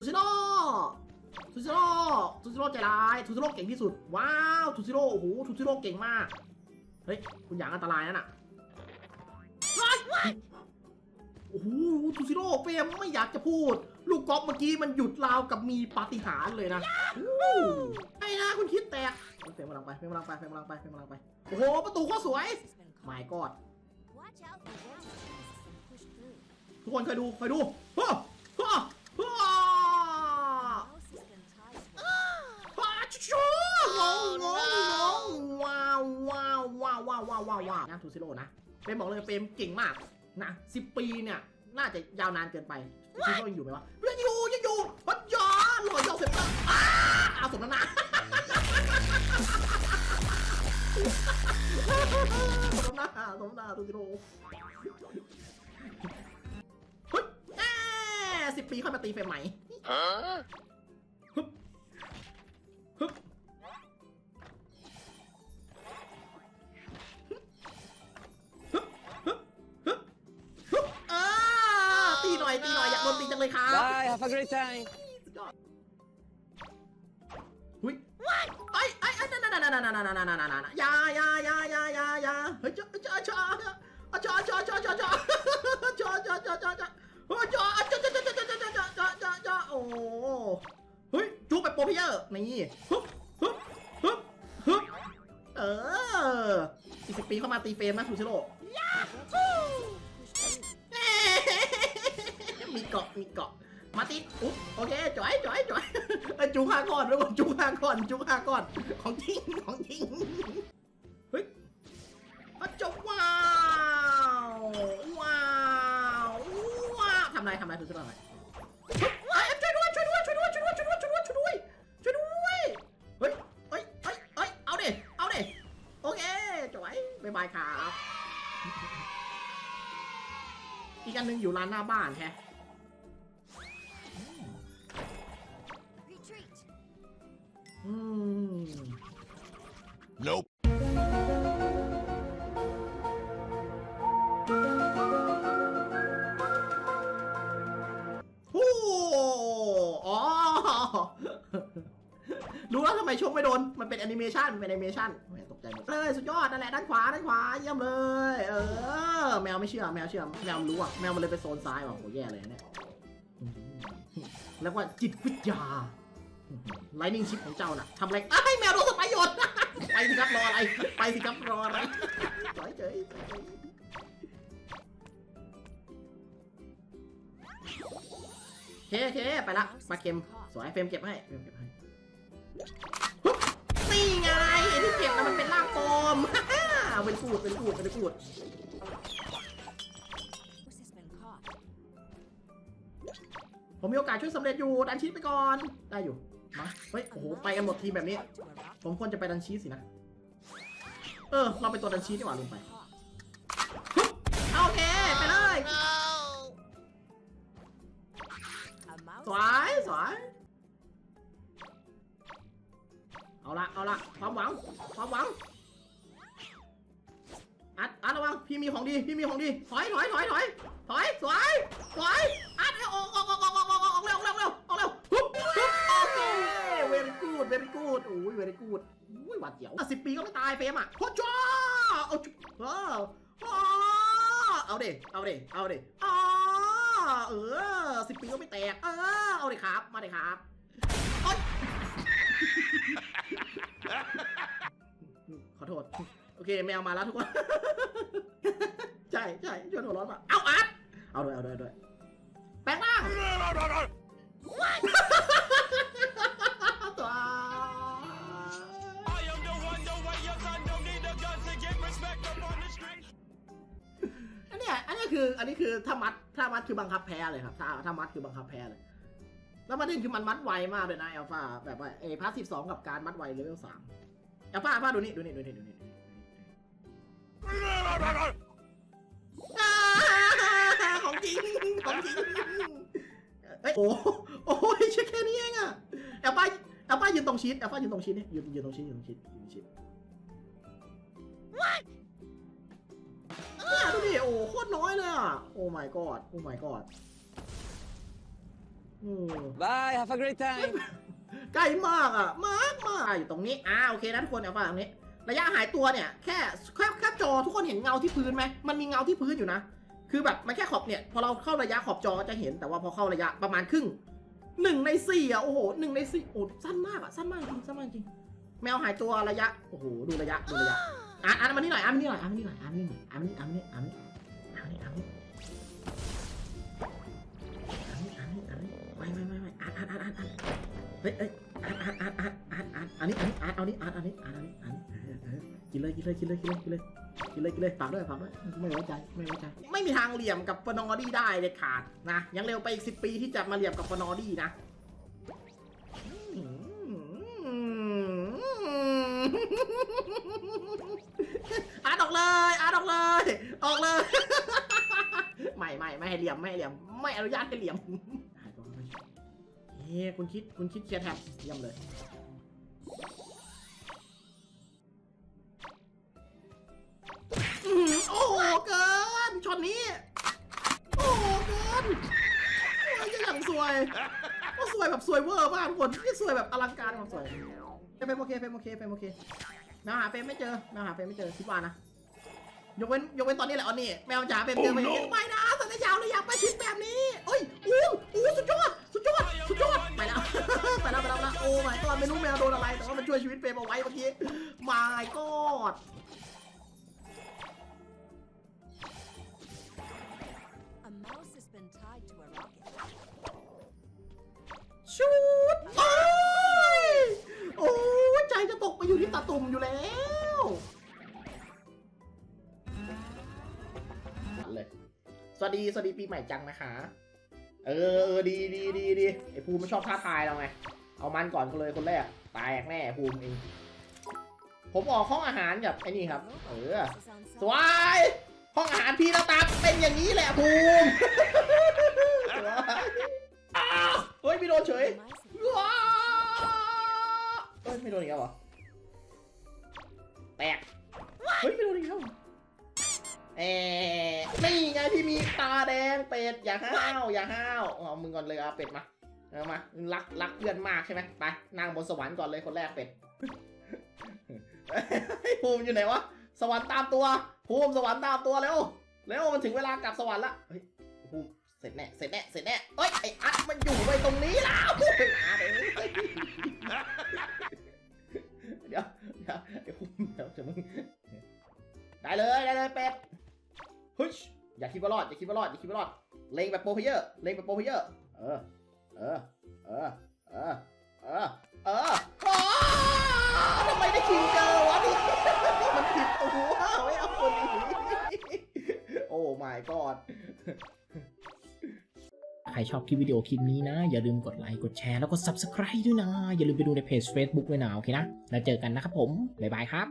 ทูซิโร่ทูซิโร่ทูซิโร่ใจร้ายทูซิโร่เก่งที่สุด ว้าวทูซิโร่โอ้โหทูซิโร่เก่งมาก เฮ้ย คุณอย่างอันตรายนั่นน่ะเฮ้ยโอ้โหทูซิโร่เฟรมไม่อยากจะพูด ลูกกอล์ฟเมื่อกี้มันหยุดราวกับมีปาฏิหาริย์เลยนะอู้ไอ้นะคุณคิดแตกเฟรมกำลังไปเฟรมกำลังไปเฟรมกำลังไปเฟรมกำลังไป โอ้โห ประตูโคตรสวย has been ไม่ caught. กอด Watch out for down pieces and push through. ทุกคนเคยดูเคยดูฮ่าฮ่าฮ่า Mouse has been tied to a ฮ่าชูงงงงงว้าวว้าวว้าวว้าวว้าวว้าวว้าวนะ ทูซิโร่นะเป็นบอกเลยเปรมเก่งมากนะสิบปีเนี่ยน่าจะยาวนานเกินไปทูซิโร่ยังอยู่ไหมวะยังอยู่ยังอยู่ปัญญาหล่อยาวเสร็จแล้วอ้าเอาสมน้ำหน้าสมน้ำหน้าสมน้ำหน้าทูซิโร่เฮ้ยสิบปีค่อยมาตีเฟรมใหม่ กโดนตีจังเลยครับ Bye, have a great time. สุดยอดหุ้ยไอ้ไอ้ไอ้นั่นนั่นนั่นนั่นนั่นนั่นนั่นนั่นนั่นยายายายายายาเฮ้ยจ้าจ้าจ้าจ้าจ้าจ้าจ้าจ้าจ้าจ้าจ้าจ้าจ้าจ้าเฮ้ยจ้าจ้าจ้าจ้าจ้าจ้าจ้าจ้าจ้าจ้าโอ้เฮ้ยจูแบบโปรเพเยอร์นี่ฮึบฮึบฮึบฮึบเอออีกสิบปีเข้ามาตีเฟรมนะทูชิโร่ มีเกาะมีเกาะมาติอุ๊บโอเคจ่อยจ่อยจ่อยเอ้ยจูห้าก้อนด้วยจูห้าก้อนจูห้าก้อนของจริงของจริงเฮ้ยอะจบว้าวว้าวว้าวทำไรทำไรดูสิทำไรเฮ้ยช่วยด้วยช่วยด้วยช่วยด้วยช่วยด้วยช่วยด้วยช่วยด้วยช่วยด้วยช่วยด้วยเฮ้ยเฮ้ยเฮ้ยเฮ้ยเอาดิเอาดิโอเคจ่อยบ๊ายบายครับอีกอันหนึ่งอยู่ร้านหน้าบ้านแฮะ อืม Nope. โอ้อ๋อรู้แล้วทำไมชกไม่โดน มันเป็นแอนิเมชันมันเป็นแอนิเมชันแหมตกใจหมดเลยสุดยอดนั่นแหละด้านขวาด้านขวาเยี่ยมเลย เออ แมวไม่เชื่อ แมวเชื่อ แมวมันรู้อะ แมวมันเลยไปโซนซ้ายว่ะโหแย่เลยเนี่ยอืมแล้วว่าจิตวิทยา ไลนิ่งชิปของเจ้าน่ะทำอะไรอ้ายแมวโดนสไปร์โยนไปสิครับรออะไร ไปสิครับรออะไรจอยเจอยเฉยเคเคไปละปลาเค็มสวยเฟรมเก็บให้เฟรมเก็บให้นี่ไงที่เก็บนะมันเป็นร่างปลอมเป็นกูดเป็นกูดเป็นกูดผมมีโอกาสช่วยสำเร็จอยู่ดันชีสไปก่อน ได้อยู่ มาเฮ้ยโอ้โหไปกันหมดทีมแบบนี้ ผมควรจะไปดันชีสสินะ เออ เราเป็นตัวดันชีสดีกว่าลืมไปโอเค ไปเลยสวยสวยเอาละเอาละความหวังความหวังอัดอัดระวังพี่มีของดีพี่มีของดีถอยถอยถอยถอยถอยสวยสวยอัดเอาอ ดโอ้ยเวรกูดอุ้ยหวาดเสียวสิบปีก็ไม่ตายเฟมอะโคจ้าเอาจุเอออ้าเอาเด็เอาเด็เอาเด็อ๋อเออสิบปีก็ไม่แตก เออ เอาเด็ครับ มาเด็ครับขอโทษ โอเค แมวมาแล้วทุกคน ใช่ใช่ชวนหัวร้อนมาเอาอัดเอาด้วยเอาด้วยเด้วยแปลงร่าง เนี้ยอันนี้คือ อันนี้คือถ้ามัดถ้ามัดคือบังคับแพ้เลยครับ ถ้าถ้ามัดคือบังคับแพ้เลย แล้วประเด็นคือมันมัดไวมากเลยนะเอลฟาแบบว่าเอพาร์ทสิบสองกับการมัดไวเลเวลสามเอลฟาเอลฟาดูนี่ดูนี่ดูนี่ดูนี่ของจริงของจริงเอ้ยโอ้โอ้ยแค่แค่นี้เองอะเอลฟาเอลฟายืนตรงชีตเอลฟายืนตรงชีตเนี่ยยืนยืนตรงชีตยืนตรงชีต อ้โคตรน้อยเลยอะ โอ้ my god โอ้ my god โอ้ Bye, have a great time. ใกล้มากอะ มากมากอยู่ตรงนี้ อ่า โอเคนะทุกคนเอาฟังตรงนี้ ระยะหายตัวเนี่ย แค่แค่แค่จอทุกคนเห็นเงาที่พื้นไหม มันมีเงาที่พื้นอยู่นะ คือแบบมันแค่ขอบเนี่ย พอเราเข้าระยะขอบจอจะเห็น แต่ว่าพอเข้าระยะประมาณครึ่งหนึ่งในสี่อะ โอ้โหหนึ่งในสี่โอ้สั้นมากอะ สั้นมากจริง สั้นมากจริง แมวหายตัวระยะ โอ้โห ดูระยะ ดูระยะอ่านอ่านมานี่หน่อยอ่านมานี่หน่อยอ่านมานี่หน่อยอ่านมานี่หน่อยอ่านมานี่อ่านมานี่อ่านมานี่อ่านมา นี่อ่านนี่อ่านนี่อ่านนี่อ่านมานี่ไม่ไม่ไม่ไม่อ่านอ่านอ่านอ่านอ่านเฮ้ยเฮ้ยอ่านอ่านอ่านอ่านอ่านอ่านอันนี้อันนี้อ่านเอานี้อ่านเอานี้อ่านเอานี้อ่านเออเออกินเลยกินเลยกินเลยกินเลยกินเลยกินเลยกินเลยฝากด้วยฝากด้วยไม่ไว้ใจไม่ไว้ใจไม่มีทางเหลี่ยมกับฟนอดี้ได้เด็ดขาดนะยังเร็วไปอีกสิปีที่จะมาเหลี่ยมกับฟนอดี้นะอาร์ตออกเลยอาร์ตออกเลย ออกเลย ไม่ไม่ไม่ให้เหลี่ยมไม่ให้เหลี่ยมไม่อนุญาตให้เหลี่ยมเฮ้คุณคิดคุณคิดเคลียร์แท็บเยี่ยมเลยอื้อหือโอ้โหเกินช็อตนี้โอ้โหเกินโอ้ยอย่างสวยก็สวยแบบสวยเวอร์มากทุกคนนี่สวยแบบอลังการแบบสวยเฟรมโอเคเฟรมโอเคเฟรมโอเคแมวหาเฟรมไม่เจอแมวหาเฟรมไม่เจอคิดว่านะยกเว้นยกเว้นตอนนี้แหละออนนี่แมวจ๋าเฟรมเจอไปอย่างนี้ไม่นะสัญญาวเลยอยากไปชิดแบบนี้เอ้ยอู้อู้สุดยอด สุดยอด สุดยอด ไปแล้ว ไปแล้ว ไปแล้วไปแล้วโอ้ my god ไม่รู้แมวโดนอะไร แต่ว่ามันช่วยชีวิตเฟรมเอาไว้เมื่อกี้ my god A mouse has been tied to a rocket. ชุดโอ้ยโอ้ย ใจจะตกไปอยู่ที่ตาตุ่มอยู่แล้ว วัสดีสวัสดีปีใหม่จังนะคะ เออเออดีดีดีดีไอภูมิมันชอบท้าทายเราไง เอามันก่อนคนเลยคนแรกตายแน่ภูมิเองผมออกห้องอาหารกับไอ้นี่ครับ เออสวายห้องอาหารพี่หน้าตาเป็นอย่างนี้แหละภูมิเฮ้ยไม่โดนเฉยเอ้ยไม่โดนอีกแล้วเหรอแตกเฮ้ยไม่โดนอีกแล้ว เอเอ๊นี่ไงพี่มีตาแดงเป็ดอย่าห้าวอย่าห้าวเอามึงก่อนเลยเอาเป็ดมาเอามารักรักเพื่อนมากใช่ไหมไปนั่งบนสวรรค์ก่อนเลยคนแรกเป็ดเฮ้ภูมิอยู่ไหนวะสวรรค์ตามตัวภูมิสวรรค์ตามตัวเร็วเร็วมันถึงเวลากลับสวรรค์ละเฮ้ยภูมิเสร็จแน่เสร็จแน่เสร็จแน่เอ้ยไอ้อัดมันอยู่ไว้ตรงนี้แล้วเดี๋ยวเดี๋ยวเดี๋ยวภูมิเดี๋ยวมึงได้เลยได้เลยเป็ด ฮึชอย่าคิดว่ารอดอย่าคิดว่ารอดอย่าคิดว่ารอดเลงแบบโปรเพเยอร์เลงแบบโปรเพเยอร์เออเออเออเออเออเออทำไมได้คิงเจอวะนี่มันผิดตัวไม่เอาคนนี้โอ้ my god ใครชอบคลิปวิดีโอคลิปนี้นะ อย่าลืมกดไลค์กดแชร์แล้วก็ Subscribe ด้วยนะ อย่าลืมไปดูในเพจ Facebook ด้วยนะ โอเคนะ แล้วเจอกันนะครับผม บ๊ายบายครับ